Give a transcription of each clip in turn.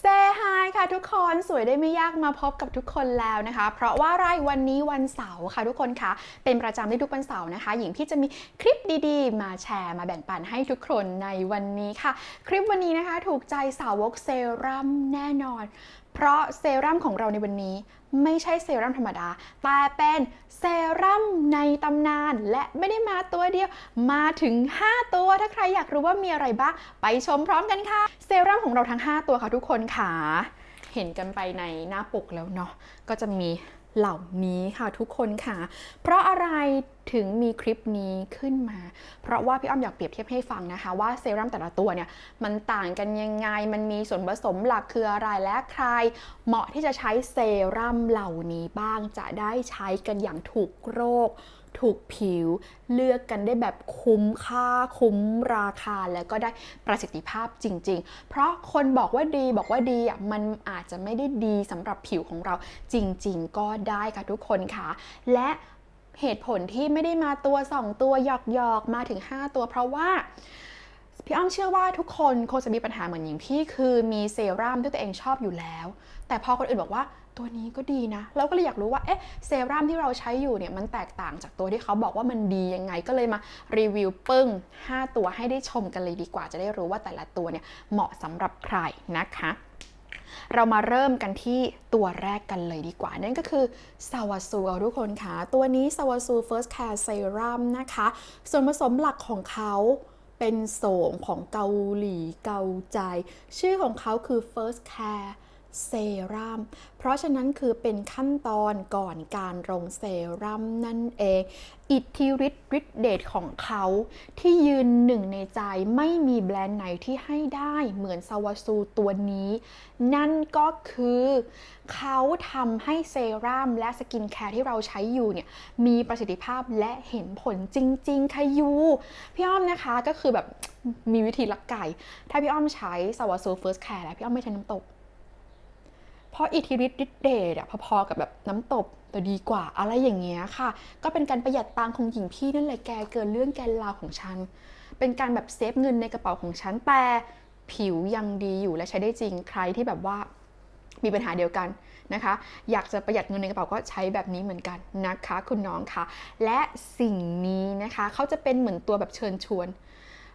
เซฮายค่ะทุกคนสวยได้ไม่ยากมาพบกับทุกคนแล้วนะคะ เพราะว่าไรวันนี้วันเสาร์ค่ะทุกคนคะเป็นประจำในทุกวันเสาร์นะคะ หญิงพี่จะมีคลิปดีๆ มาแชร์มาแบ่งปันให้ทุกคนในวันนี้ค่ะ คลิปวันนี้นะคะ ถูกใจสาวกเซรั่มแน่นอน เพราะเซรั่มของเราในวันนี้ ไม่ใช่เซรั่มธรรมดา แต่เป็นเซรั่มในตำนาน และไม่ได้มาตัวเดียว มาถึง 5 ตัว ถ้าใครอยากรู้ว่ามีอะไรบ้าง ไปชมพร้อมกันค่ะ เซรั่มของเราทั้ง 5 ตัวค่ะทุกคนค่ะ เห็นกันไปในหน้าปกแล้วเนาะ ก็จะมี เหล่านี้ค่ะทุกคนค่ะ เพราะอะไรถึงมีคลิปนี้ขึ้นมา เพราะว่าพี่อ้อมอยากเปรียบเทียบให้ฟังนะคะ ว่าเซรั่มแต่ละตัวเนี่ยมันต่างกันยังไง มันมีส่วนผสมหลักคืออะไรและใคร เหมาะที่จะใช้เซรั่มเหล่านี้บ้างจะได้ใช้กันอย่างถูกโรค ถูกผิว เลือกกันได้แบบคุ้มค่าคุ้มราคาแล้วก็ได้ประสิทธิภาพจริง ๆ เพราะคนบอกว่าดีบอกว่าดีอะมันอาจจะไม่ได้ดีสำหรับผิวของเราจริง ๆ ก็ได้ค่ะทุกคนค่ะ และเหตุผลที่ไม่ได้มาตัว 2 ตัวหยอกๆ มาถึง 5 ตัวเพราะว่าพี่อ้อมเชื่อว่าทุกคนคงจะมีปัญหาเหมือนอย่างพี่คือมีเซรั่มที่ตัวเองชอบอยู่แล้ว แต่พอคนอื่นบอกว่า ตัวนี้ก็ดีนะ เราก็เลยอยากรู้ว่า เอ๊ะ เซรั่มที่เราใช้อยู่เนี่ย มันแตกต่างจากตัวที่เขาบอกว่ามันดียังไง ก็เลยมารีวิวปึ้ง 5 ตัวให้ได้ชมกันเลยดีกว่า จะได้รู้ว่าแต่ละตัวเนี่ย เหมาะสำหรับใครนะคะ เรามาเริ่มกันที่ตัวแรกกันเลยดีกว่า นั่นก็คือซาวาซูทุกคนค่ะ ตัวนี้ซาวาซู First Care Serum นะคะ ส่วนผสมหลักของเขาเป็นโสมของเกาหลีเกาใจ ชื่อของเขาคือ First Care เซรั่ม เพราะฉะนั้นคือเป็นขั้นตอนก่อนการลงเซรั่มนั่นเอง อิทธิฤทธิ์ฤทธิเดชของเขาที่ยืนหนึ่งในใจไม่มีแบรนด์ไหนที่ให้ได้เหมือนซาวาซูตัวนี้ นั่นก็คือเขาทำให้เซรั่มและสกินแคร์ที่เราใช้อยู่เนี่ยมีประสิทธิภาพและเห็นผลจริง ๆค่ะยูพี่อ้อมนะคะก็คือแบบมีวิธีลักไก่ ถ้าพี่อ้อมใช้ซาวาซูเฟิร์สแคร์แล้วพี่อ้อมไม่ใช้น้ำตก ราะอิทธิฤทธิ์ฤทธิ์เดชอะพอๆกับแบบน้ำตบแต่ดีกว่าอะไรอย่างเงี้ยค่ะ ก็เป็นการประหยัดตังของหญิงพี่นั่นแหละแกเกินเรื่องแกนลาวของฉัน เป็นการแบบเซฟเงินในกระเป๋าของฉันแต่ผิวยังดีอยู่และใช้ได้จริงใครที่แบบว่ามีปัญหาเดียวกันนะคะ อยากจะประหยัดเงินในกระเป๋าก็ใช้แบบนี้เหมือนกันนะคะ คุณน้องคะและสิ่งนี้นะคะเขาจะเป็นเหมือนตัวแบบเชิญชวน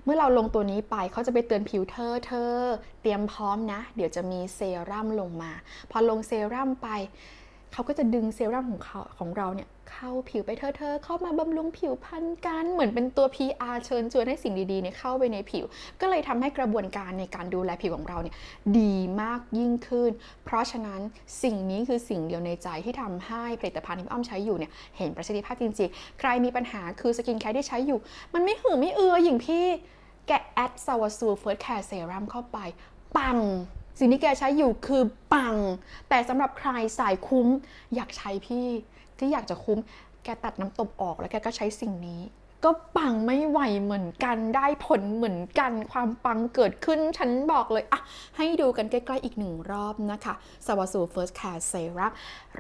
เมื่อเราลงตัวนี้ไปเขาจะไปเตือนผิวเธอเธอ เตรียมพร้อมนะ เดี๋ยวจะมีเซรั่มลงมา พอลงเซรั่มไป เขาก็จะดึงเซรั่มของเขาของเราเนี่ยเข้าผิวไปเธอเธอเข้ามาบำรุงผิวพันกันเหมือนเป็นตัว PR เชิญชวนให้สิ่งดีๆเนี่ยเข้าไปในผิว ก็เลยทำให้กระบวนการในการดูแลผิวของเราเนี่ยดีมากยิ่งขึ้น เพราะฉะนั้นสิ่งนี้คือสิ่งเดียวในใจที่ทำให้ผลิตภัณฑ์ที่อ้อมใช้อยู่เนี่ยเห็นประสิทธิภาพจริงๆ ใครมีปัญหาคือสกินแคร์ที่ใช้อยู่ มันไม่หือไม่เอืออย่างพี่แกแอดซาวซูเฟิร์สแคร์เซรั่มเข้าไปปัง สิ่งที่แกใช้อยู่คือปัง แต่สำหรับใครสายคุ้ม อยากใช้พี่ที่อยากจะคุ้ม แกตัดน้ำตบออกแล้วแกก็ใช้สิ่งนี้ ก็ปังไม่ไหวเหมือนกันได้ผลเหมือนกันความปังเกิดขึ้นฉันบอกเลยอะให้ดูกันใกล้ๆอีกหนึ่งรอบนะคะสวาสู First Care Serum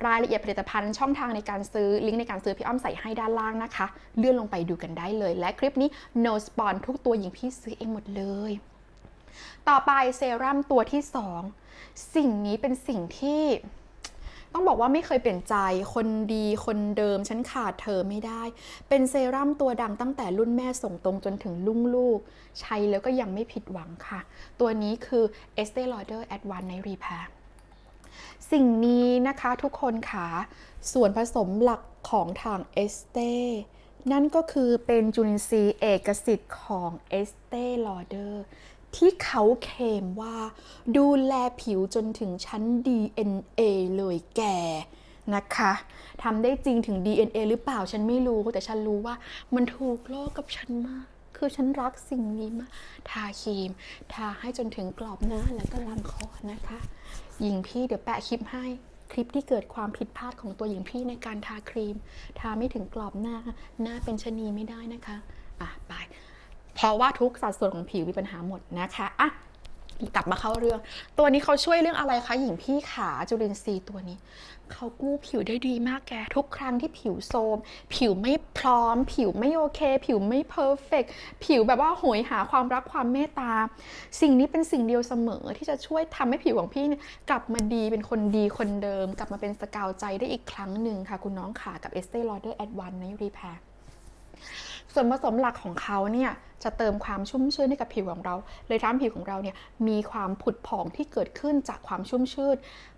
รายละเอียดผลิตภัณฑ์ช่องทางในการซื้อลิงก์ในการซื้อพี่อ้อมใส่ให้ด้านล่างนะคะ เลื่อนลงไปดูกันได้เลย และคลิปนี้ no spawn ทุกตัวหญิงพี่ซื้อเองหมดเลย ต่อไปเซรั่มตัวที่ 2 สิ่งนี้เป็นสิ่งที่ ต้องบอกว่าไม่เคยเปลี่ยนใจคนดีคนเดิม ฉันขาดเธอไม่ได้ เป็นเซรั่มตัวดังตั้งแต่รุ่นแม่ส่งตรงจนถึงลุ่งลูก ใช้แล้วก็ยังไม่ผิดหวังค่ะ ตัวนี้คือ Estee Lauder Advanced Night Repair สิ่งนี้นะคะทุกคนค่ะส่วนผสมหลักของทางเอสเตนั่นก็คือเป็นจุลินทรีย์เอกสิทธิ์ของเอสเต Lauder ที่เขาเคลมว่า ดูแลผิวจนถึงชั้น DNA เลยแกนะคะทำได้จริงถึง DNA หรือเปล่าฉันไม่รู้ แต่ฉันรู้ว่ามันถูกโลกกับฉันมาก คือฉันรักสิ่งนี้มาก ทาครีม ทาให้จนถึงกรอบหน้าแล้วก็ลำคอนะคะหญิงพี่เดี๋ยวแปะคลิปให้คลิปที่เกิดความผิดพลาดของตัวหญิงพี่ในการทาครีม ทาไม่ถึงกรอบหน้า หน้าเป็นชะนีไม่ได้นะคะ เพราะว่าทุกสัดส่วนของผิวมีปัญหาหมดนะคะอะกลับมาเข้าเรื่อง ตัวนี้เขาช่วยเรื่องอะไรคะหญิงพี่ขาจุลินทรีย์ตัวนี้ เขากู้ผิวได้ดีมากแก ทุกครั้งที่ผิวโทรมผิวไม่พร้อม ผิวไม่โอเค ผิวไม่เพอร์เฟกผิวแบบว่าโหยหาความรักความเมตตา สิ่งนี้เป็นสิ่งเดียวเสมอที่จะช่วยทำให้ผิวของพี่เนี่ยกลับมาดีเป็นคนดีคนเดิม กลับมาเป็นสกาวใจได้อีกครั้งหนึ่งค่ะ คุณน้องขากับ Estee Lauder Advanced Night Repair ส่วนผสมหลักของเขาเนี่ย จะเติมความชุ่มชื้นให้กับผิวของเรา เลยทำให้ผิวของเราเนี่ยมีความผุดผ่องที่เกิดขึ้นจากความชุ่มชื้น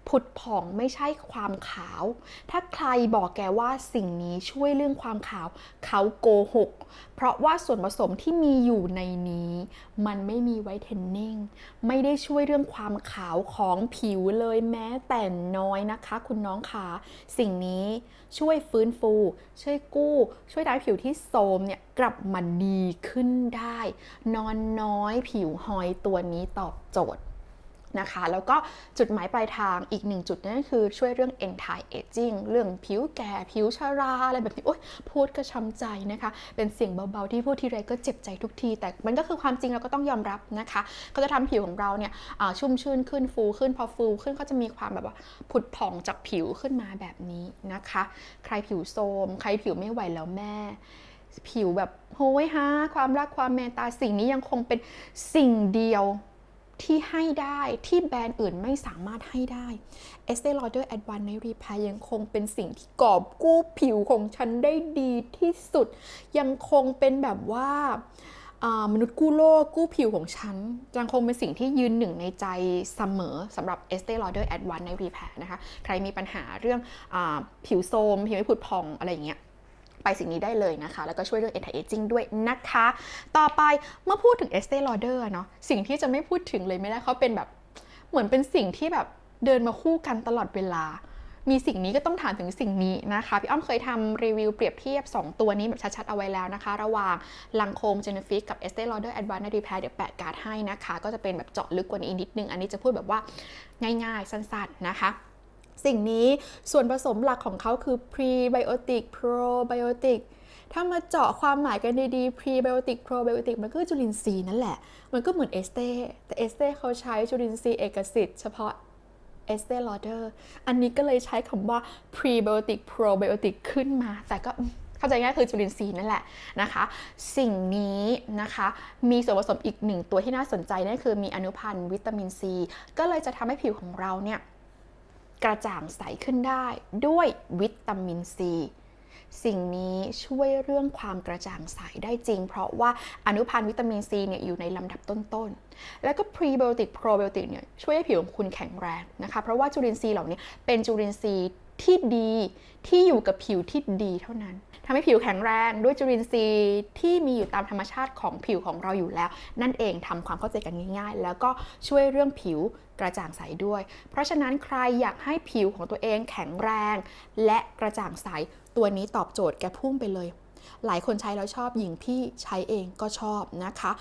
ผุดผ่องไม่ใช่ความขาว ถ้าใครบอกแกว่าสิ่งนี้ช่วยเรื่องความขาว เขาโกหก เพราะว่าส่วนผสมที่มีอยู่ในนี้ มันไม่มีไวท์เทนนิ่ง ไม่ได้ช่วยเรื่องความขาวของผิวเลยแม้แต่น้อยนะคะ คุณน้องคะสิ่งนี้ช่วยฟื้นฟู ช่วยกู้ ช่วยทำให้ผิวที่โทรมเนี่ย กลับมาดีขึ้นได้ นอนน้อยผิวหอยตัวนี้ตอบโจทย์นะคะ แล้วก็จุดหมายปลายทางอีกหนึ่งจุดนั่นคือช่วยเรื่อง anti aging เรื่องผิวแก่ผิวชราอะไรแบบนี้โอ๊ยพูดก็ช้ำใจนะคะ เป็นเสียงเบาๆที่พูดทีไรก็เจ็บใจทุกที แต่มันก็คือความจริงเราก็ต้องยอมรับนะคะ ก็จะทำผิวของเราเนี่ยชุ่มชื่นขึ้นฟูขึ้นพอฟูขึ้นก็จะมีความแบบว่าผุดผ่องจากผิวขึ้นมาแบบนี้นะคะ ใครผิวโทรมใครผิวไม่ไหวแล้วแม่ ผิวแบบโห้ยฮะความรักความเมตตาสิ่งนี้ยังคงเป็นสิ่งเดียวที่ให้ได้ที่แบรนด์อื่นไม่สามารถให้ได้ Estee Lauder Advanced Night Repair ยังคงเป็นสิ่งที่กอบกู้ผิวของฉันได้ดีที่สุด ยังคงเป็นแบบว่ามนุษย์กู้โลกกู้ผิวของฉันยังคงเป็นสิ่งที่ยืนหนึ่งในใจเสมอสำหรับ Estee Lauder Advanced Night Repair นะคะ ใครมีปัญหาเรื่องอผิวโทรมผิวไม่ผุดพองอะไรอย่างเงี้ย ไปสิ่งนี้ได้เลยนะคะ แล้วก็ช่วยเรื่อง anti aging ด้วยนะคะ ต่อไปเมื่อพูดถึง Estee Lauder เนาะสิ่งที่จะไม่พูดถึงเลยไม่ได้เขาเป็นแบบเหมือนเป็นสิ่งที่แบบเดินมาคู่กันตลอดเวลา มีสิ่งนี้ก็ต้องถามถึงสิ่งนี้นะคะ พี่อ้อมเคยทำรีวิวเปรียบเทียบ 2 ตัวนี้แบบชัดๆ เอาไว้แล้วนะคะ ระหว่างลังโคมเจนฟิกกับ Estee Lauder Advanced Night Repair เดี๋ยวแปะการ์ดให้นะคะ ก็จะเป็นแบบเจาะลึกกว่านี้อีกนิดนึง อันนี้จะพูดแบบว่าง่ายๆ สั้นๆนะคะ สิ่งนี้ส่วนผสมหลักของเขาคือ prebiotic probiotic ถ้ามาเจาะความหมายกันดีๆ prebiotic probiotic มันก็คือจุลินทรีย์นั่นแหละ มันก็เหมือนเอสเต้แต่เอสเต้เขาใช้จุลินทรีย์เอกสิทธิ์เฉพาะ Estee Lauder อันนี้ก็เลยใช้คำว่า prebiotic probiotic ขึ้นมา แต่ก็เข้าใจง่ายคือจุลินทรีย์นั่นแหละนะคะ สิ่งนี้นะคะ มีส่วนผสมอีกหนึ่งตัวที่น่าสนใจนั่นคือมีอนุพันธ์วิตามินซี ก็เลยจะทำให้ผิวของเราเนี่ย กระจ่างใสขึ้นได้ด้วยวิตามินซีสิ่งนี้ช่วยเรื่องความกระจ่างใสได้จริง เพราะว่าอนุพันธ์วิตามินซีเนี่ยอยู่ในลำดับต้นๆ แล้วก็พรีไบโอติกโปรไบโอติกเนี่ยช่วยให้ผิวของคุณแข็งแรงนะคะ เพราะว่าจุลินทรีย์เหล่านี้เป็นจุลินทรีย์ที่ดีที่อยู่กับผิวที่ดีเท่านั้น ทำให้ผิวแข็งแรงด้วยจุลินทรีย์ที่มีอยู่ตามธรรมชาติของผิวของเราอยู่แล้ว นั่นเองทำความเข้าใจกันง่ายๆ แล้วก็ช่วยเรื่องผิวกระจ่างใสด้วย เพราะฉะนั้นใครอยากให้ผิวของตัวเองแข็งแรง และกระจ่างใสตัวนี้ตอบโจทย์แกพุ่งไปเลย หลายคนใช้แล้วชอบหญิงพี่ใช้เองก็ชอบนะคะ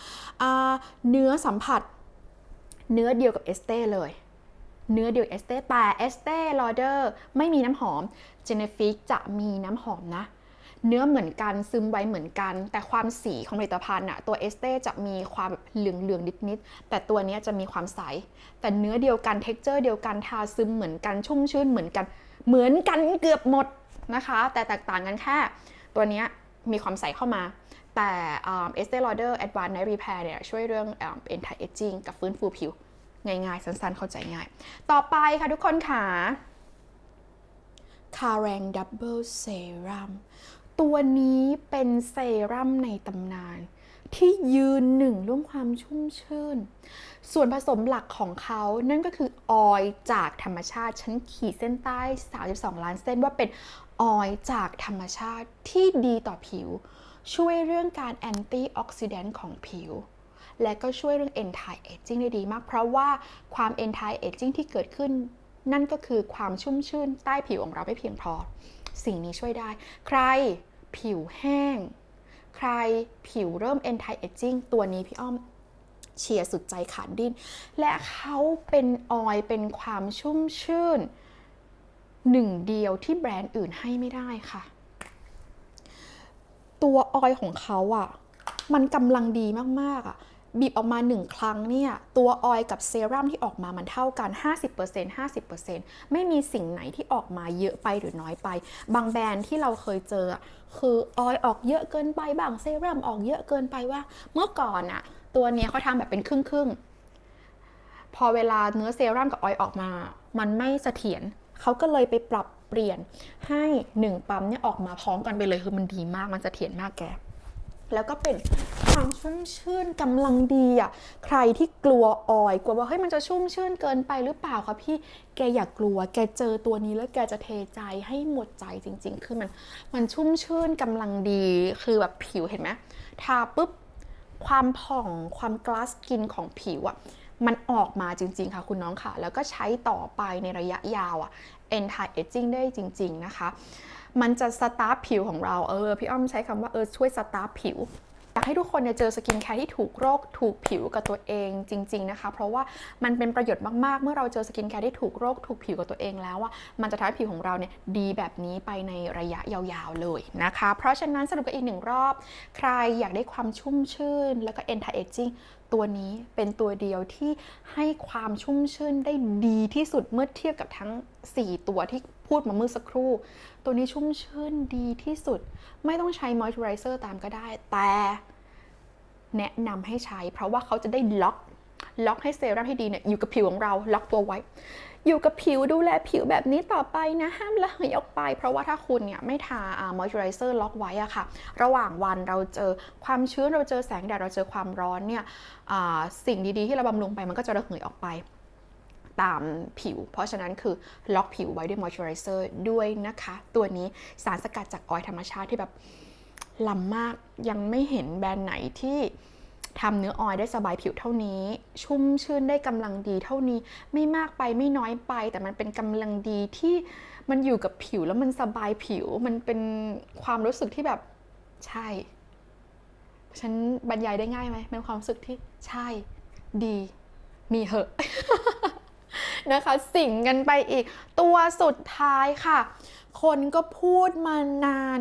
เนื้อสัมผัสเนื้อเดียวกับเอสเต้เลยเนื้อเดียวเอสเต้แต่เอสเต้ลอเดอร์ไม่มีน้ำหอม เจเนฟิกจะมีน้ำหอมนะ เนื้อเหมือนกันซึมไว้เหมือนกัน แต่ความสีของผลิตภัณฑ์อะตัวเอสเต้จะมีความแบบเหลืองๆนิดๆแต่ตัวนี้จะมีความใส แต่เนื้อเดียวกันเท็กเจอร์เดียวกันทาซึมเหมือนกันชุ่มชื่นเหมือนกัน เหมือนกันเกือบหมดนะคะ แต่แตกต่างกันแค่ ตัวนี้มีความใสเข้ามา แต่เอสเต e Lauder Advanced Night Repair เนี่ยช่วยเรื่อง um, anti aging กับฟื้นฟูผิวง่ายๆ สั้นๆ เข้าใจง่าย ต่อไปค่ะทุกคนค่ะคาแรงดับเบิลเซรั่ม ตัวนี้เป็นเซรั่มในตำนาน ที่ยืนหนึ่งเรื่องความชุ่มชื่น ส่วนผสมหลักของเขา นั่นก็คือออยล์จากธรรมชาติฉันขีดเส้นใต้ 32 ล้านเส้นว่าเป็นออยล์จากธรรมชาติที่ดีต่อผิว ช่วยเรื่องการแอนตี้ออกซิแดนต์ของผิว และก็ช่วยเรื่อง anti aging ได้ดีมาก เพราะว่าความ anti aging ที่เกิดขึ้น นั่นก็คือความชุ่มชื่นใต้ผิวของเราไม่เพียงพอ สิ่งนี้ช่วยได้ ใครผิวแห้ง ใครผิวเริ่ม anti aging ตัวนี้พี่อ้อมเชียร์สุดใจขาดดิ้น และเขาเป็นออยเป็นความชุ่มชื่น หนึ่งเดียวที่แบรนด์อื่นให้ไม่ได้ค่ะ ตัวออยของเขาอะ่ะ มันกำลังดีมากๆอะ่ะ บีบออกมา 1 ครั้งเนี่ยตัวออยล์กับเซรั่มที่ออกมามันเท่ากัน 50% 50%ไม่มีสิ่งไหนที่ออกมาเยอะไปหรือน้อยไป บางแบรนด์ที่เราเคยเจอ คือออยล์ออกเยอะเกินไปบางเซรั่มออกเยอะเกินไปว่า เมื่อก่อนอะตัวเนี้ยเขาทำแบบเป็นครึ่งครึ่งพอเวลาเนื้อเซรั่มกับออยล์ออกมา มันไม่เสถียรเขาก็เลยไปปรับเปลี่ยนให้หนึ่งปั๊มเนี่ยออกมาพร้อมกันไปเลยคือมันดีมากมันเสถียรมากแก แล้วก็เป็นความชุ่มชื่นกำลังดีอะใครที่กลัวออยกลัวว่าเฮ้ยมันจะชุ่มชื่นเกินไปหรือเปล่าคะพี่แกอย่ากลัว แกเจอตัวนี้แล้วแกจะเทใจให้หมดใจจริง ๆ คือมันมันชุ่มชื่นกำลังดี คือแบบผิวเห็นไหมทาปุ๊บความผ่องความกลาสกินของผิวอะมันออกมาจริง ๆ ค่ะคุณน้องค่ะ แล้วก็ใช้ต่อไปในระยะยาวอะ anti aging ได้จริง ๆ นะคะ มันจะสตาร์ฟผิวของเราเออพี่อ้อมใช้คำว่าเออช่วยสตาร์ฟผิวอยากให้ทุกคนเนี่ยเจอสกินแคร์ที่ถูกโรคถูกผิวกับตัวเองจริง ๆนะคะ เพราะว่ามันเป็นประโยชน์มากๆ เมื่อเราเจอสกินแคร์ที่ถูกโรคถูกผิวกับตัวเองแล้วว่ามันจะทำให้ผิวของเราเนี่ยดีแบบนี้ไปในระยะยาวๆเลยนะคะ เพราะฉะนั้นสรุปกันอีกหนึ่งรอบ ใครอยากได้ความชุ่มชื่น แล้วก็ anti aging ตัวนี้เป็นตัวเดียวที่ให้ความชุ่มชื่นได้ดีที่สุดเมื่อเทียบกับทั้ง 4 ตัวที่ พูดมาเมื่อสักครู่ ตัวนี้ชุ่มชื่นดีที่สุด ไม่ต้องใช้มอยส์เจอไรเซอร์ตามก็ได้ แต่แนะนำให้ใช้ เพราะว่าเขาจะได้ล็อก ล็อกให้เซรั่มที่ดีเนี่ยอยู่กับผิวของเรา ล็อกตัวไว้ อยู่กับผิวดูแลผิวแบบนี้ต่อไปนะ ห้ามละเหยออกไป เพราะว่าถ้าคุณเนี่ยไม่ทามอยส์เจอไรเซอร์ล็อกไว้อะค่ะ ระหว่างวันเราเจอความชื้นเราเจอแสงแดดเราเจอความร้อนเนี่ยอ่าสิ่งดีๆที่เราบำรุงไปมันก็จะระเหยออกไป ตามผิว เพราะฉะนั้นคือล็อกผิวไว้ด้วยมอยส์เจอไรเซอร์ด้วยนะคะ ตัวนี้สารสกัดจากออยล์ธรรมชาติที่แบบล้ำมากยังไม่เห็นแบรนด์ไหนที่ทำเนื้อออยล์ได้สบายผิวเท่านี้ ชุ่มชื่นได้กำลังดีเท่านี้ไม่มากไปไม่น้อยไป แต่มันเป็นกำลังดีที่มันอยู่กับผิวแล้วมันสบายผิวมันเป็นความรู้สึกที่แบบใช่ ฉันบรรยายได้ง่ายไหมเป็นความรู้สึกที่ใช่ ดี มีเหอะ นะคะ สิ่งกันไปอีก ตัวสุดท้ายค่ะ คนก็พูดมานาน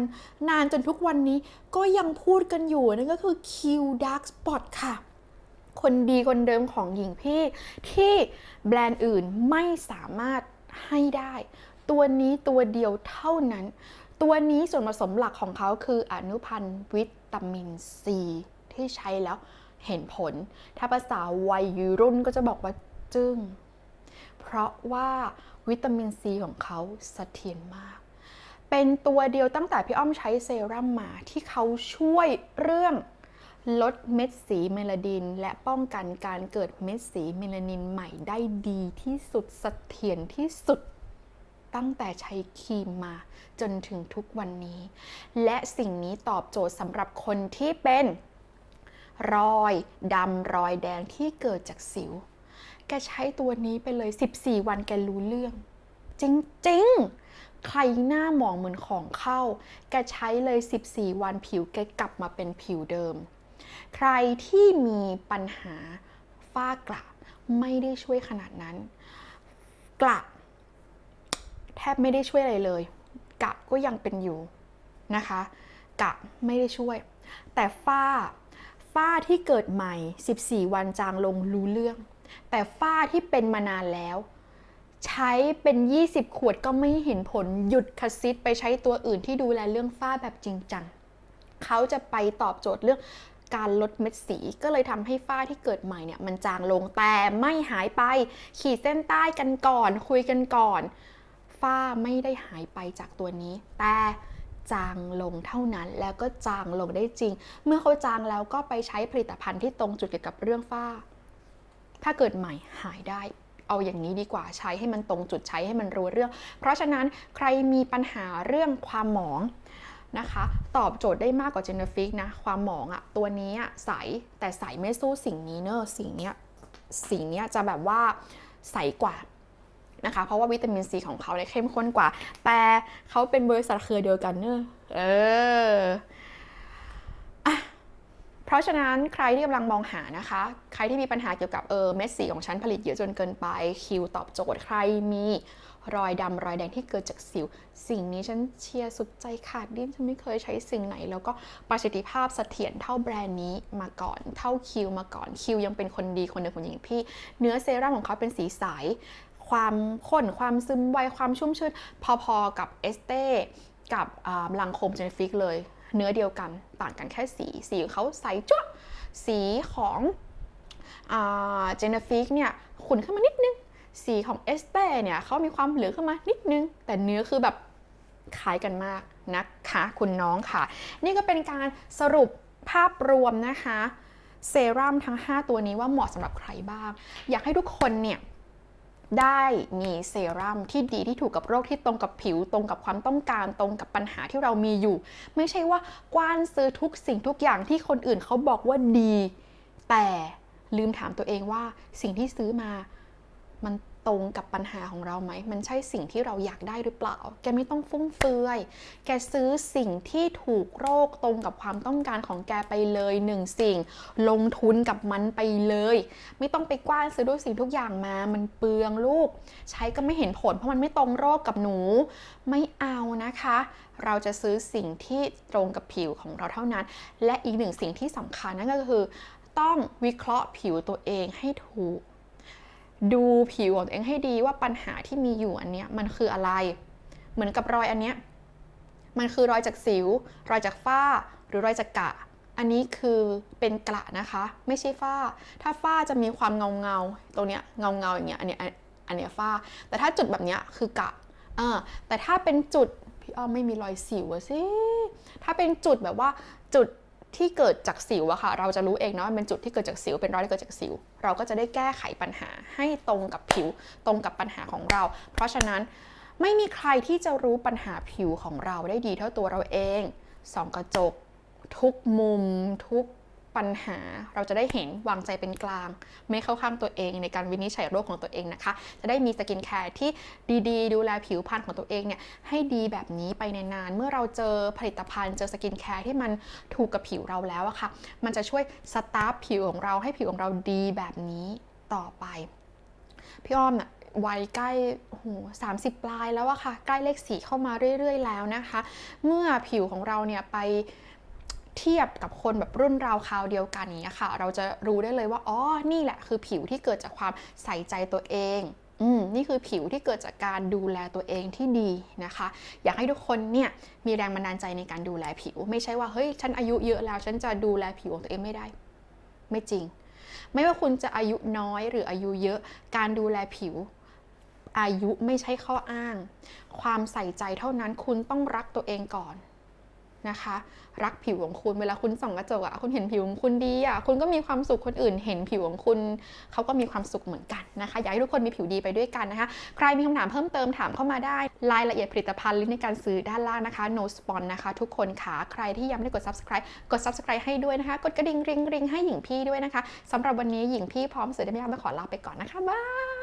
นานจนทุกวันนี้ก็ยังพูดกันอยู่นั่นก็คือ Q Dark Spot ค่ะคนดีคนเดิมของหญิงพี่ที่แบรนด์อื่นไม่สามารถให้ได้ ตัวนี้ตัวเดียวเท่านั้น ตัวนี้ส่วนผสมหลักของเขาคืออนุพันธ์วิตามินซี ที่ใช้แล้วเห็นผล ถ้าภาษาวัยรุ่นก็จะบอกว่าจึ้ง เพราะว่าวิตามินซีของเขาเสถียรมาก เป็นตัวเดียวตั้งแต่พี่อ้อมใช้เซรั่มมาที่เขาช่วยเรื่องลดเม็ดสีเมลานิน และป้องกันการเกิดเม็ดสีเมลานินใหม่ได้ดีที่สุดสเสถียรที่สุดตั้งแต่ใช้ครีมมาจนถึงทุกวันนี้ และสิ่งนี้ตอบโจทย์สำหรับคนที่เป็นรอยดำรอยแดงที่เกิดจากสิว แกใช้ตัวนี้ไปเลย 14 วันแกรู้เรื่อง จริงๆ ใครหน้าหมองเหมือนของเข้า แกใช้เลย 14 วันผิวแกกลับมาเป็นผิวเดิม ใครที่มีปัญหาฝ้ากระไม่ได้ช่วยขนาดนั้น กระแทบไม่ได้ช่วยอะไรเลยกระก็ยังเป็นอยู่นะคะกระไม่ได้ช่วย แต่ฝ้าฝ้าที่เกิดใหม่ 14 วันจางลงรู้เรื่อง แต่ฝ้าที่เป็นมานานแล้ว ใช้เป็น 20 ขวดก็ไม่เห็นผลหยุดคซิดไปใช้ตัวอื่นที่ดูแลเรื่องฝ้าแบบจริงจังเขาจะไปตอบโจทย์เรื่องการลดเม็ดสีก็เลยทำให้ฝ้าที่เกิดใหม่เนี่ยมันจางลงแต่ไม่หายไป ขีดเส้นใต้กันก่อน คุยกันก่อน ฝ้าไม่ได้หายไปจากตัวนี้ แต่จางลงเท่านั้นแล้วก็จางลงได้จริง เมื่อเขาจางแล้วก็ไปใช้ผลิตภัณฑ์ที่ตรงจุดเกี่ยวกับเรื่องฝ้า ถ้าเกิดใหม่หายได้ เอาอย่างนี้ดีกว่าใช้ให้มันตรงจุดใช้ให้มันรู้เรื่อง เพราะฉะนั้นใครมีปัญหาเรื่องความหมองนะคะ ตอบโจทย์ได้มากกว่าเจนเนอฟิกนะ ความหมองอะตัวนี้อะใสแต่ใสไม่สู้สิ่งนี้เนอะสิ่งเนี้ยสิ่งเนี้ยจะแบบว่าใสกว่านะคะ เพราะว่าวิตามินซีของเขาเนี่ยเข้มข้นกว่า แต่เขาเป็นบริษัทเครือเดียวกันเนอะเอออะ เพราะฉะนั้นใครที่กำลังมองหานะคะ ใครที่มีปัญหาเกี่ยวกับเออเม็ดสีของฉันผลิตเยอะจนเกินไปคิวตอบโจทย์ใครมีรอยดำรอยแดงที่เกิดจากสิว สิ่งนี้ฉันเชียร์สุดใจขาดดิ้นฉันไม่เคยใช้สิ่งไหน แล้วก็ประสิทธิภาพเสถียรเท่าแบรนด์นี้มาก่อน เท่าคิวมาก่อนคิวยังเป็นคนดีคนหนึ่งของหญิงพี่ เนื้อเซรั่มของเขาเป็นสีใสความข้นความซึมไวความชุ่มชื้นพอๆกับเอสเต้กับอ่าลังโคมเจนฟิกเลย เนื้อเดียวกันต่างกันแค่สี สีของเขาใสจ้วสีของเจนฟิกเนี่ยขุ่นขึ้นมานิดนึง สีของเอสเต้เนี่ยเขามีความเหลืองขึ้นมานิดนึง แต่เนื้อคือแบบคล้ายกันมากนะคะคุณน้องค่ะ นี่ก็เป็นการสรุปภาพรวมนะคะ เซรั่มทั้ง 5 ตัวนี้ว่าเหมาะสำหรับใครบ้าง อยากให้ทุกคนเนี่ย ได้มีเซรั่มที่ดีที่ถูกกับโรคที่ตรงกับผิว ตรงกับความต้องการตรงกับปัญหาที่เรามีอยู่ ไม่ใช่ว่ากว้านซื้อทุกสิ่งทุกอย่างที่คนอื่นเขาบอกว่าดี แต่ลืมถามตัวเองว่าสิ่งที่ซื้อมามัน ตรงกับปัญหาของเราไหม มันใช่สิ่งที่เราอยากได้หรือเปล่า แกไม่ต้องฟุ่มเฟือย แกซื้อสิ่งที่ถูกโรคตรงกับความต้องการของแกไปเลยหนึ่งสิ่ง ลงทุนกับมันไปเลย ไม่ต้องไปกว้านซื้อทุกสิ่งทุกอย่างมา มันเปลืองลูก ใช้ก็ไม่เห็นผล เพราะมันไม่ตรงโรคกับหนู ไม่เอานะคะ เราจะซื้อสิ่งที่ตรงกับผิวของเราเท่านั้น และอีกหนึ่งสิ่งที่สำคัญนั่นก็คือ ต้องวิเคราะห์ผิวตัวเองให้ถูก ดูผิวของตัวเองให้ดีว่าปัญหาที่มีอยู่อันเนี้ยมันคืออะไร เหมือนกับรอยอันเนี้ยมันคือรอยจากสิว รอยจากฝ้า หรือรอยจากกะ อันนี้คือเป็นกระนะคะ ไม่ใช่ฝ้า ถ้าฝ้าจะมีความเงาเงาๆตรงเนี้ยเงาเงาๆอย่างเงี้ยอันเนี้ยอันเนี้ยฝ้า แต่ถ้าจุดแบบเนี้ยคือกะเออแต่ถ้าเป็นจุดพี่อ้อมไม่มีรอยสิวสิถ้าเป็นจุดแบบว่าจุด ที่เกิดจากสิวอะค่ะ เราจะรู้เองเนะว่ามันเป็นจุดที่เกิดจากสิวเป็นรอยที่เกิดจากสิว เราก็จะได้แก้ไขปัญหาให้ตรงกับผิวตรงกับปัญหาของเรา เพราะฉะนั้นไม่มีใครที่จะรู้ปัญหาผิวของเราได้ดีเท่าตัวเราเองส่องกระจก ทุกมุมทุก ปัญหาเราจะได้เห็นวางใจเป็นกลาง ไม่เข้าข้างตัวเองในการวินิจฉัยโรคของตัวเองนะคะ จะได้มีสกินแคร์ที่ดีๆ ดูแลผิวพรรณของตัวเองเนี่ยให้ดีแบบนี้ไปในนาน เมื่อเราเจอผลิตภัณฑ์เจอสกินแคร์ที่มันถูกกับผิวเราแล้วอะค่ะ มันจะช่วยสตาร์ฟผิวของเราให้ผิวของเราดีแบบนี้ต่อไป พี่อ้อมน่ะวัยใกล้โอ้โหสามสิบปลายแล้วอะค่ะ ใกล้เลขสี่เข้ามาเรื่อย ๆ แล้วนะคะ เมื่อผิวของเราเนี่ยไป เทียบกับคนแบบรุ่นราวคราวเดียวกันอย่างเงี้ค่ะ เราจะรู้ได้เลยว่าอ๋อนี่แหละคือผิวที่เกิดจากความใส่ใจตัวเองอืมนี่คือผิวที่เกิดจากการดูแลตัวเองที่ดีนะคะ อยากให้ทุกคนเนี่ยมีแรงบันดาลใจในการดูแลผิว ไม่ใช่ว่าเฮ้ยฉันอายุเยอะแล้วฉันจะดูแลผิวของตัวเองไม่ได้ ไม่จริง ไม่ว่าคุณจะอายุน้อยหรืออายุเยอะ การดูแลผิว อายุไม่ใช่ข้ออ้าง ความใส่ใจเท่านั้นคุณต้องรักตัวเองก่อน นะคะ รักผิวของคุณเวลาคุณส่องกระจกอะคุณเห็นผิวของคุณดีอะคุณก็มีความสุขคนอื่น เห็นผิวของคุณเขาก็มีความสุขเหมือนกันนะคะอยากให้ทุกคนมีผิวดีไปด้วยกันนะคะ ใครมีคำถามเพิ่มเติมถามเข้ามาได้รายละเอียดผลิตภัณฑ์ลิงก์ในการซื้อด้านล่างนะคะ no spon นะคะ ทุกคนค่ะใครที่ยังไม่ได้กด subscribe กด subscribe ให้ด้วยนะคะ กดกระดิ่งริงริงให้หญิงพี่ด้วยนะคะสำหรับวันนี้หญิงพี่พร้อมเสือได้ไม่ยาขอลาไปก่อนนะคะบาย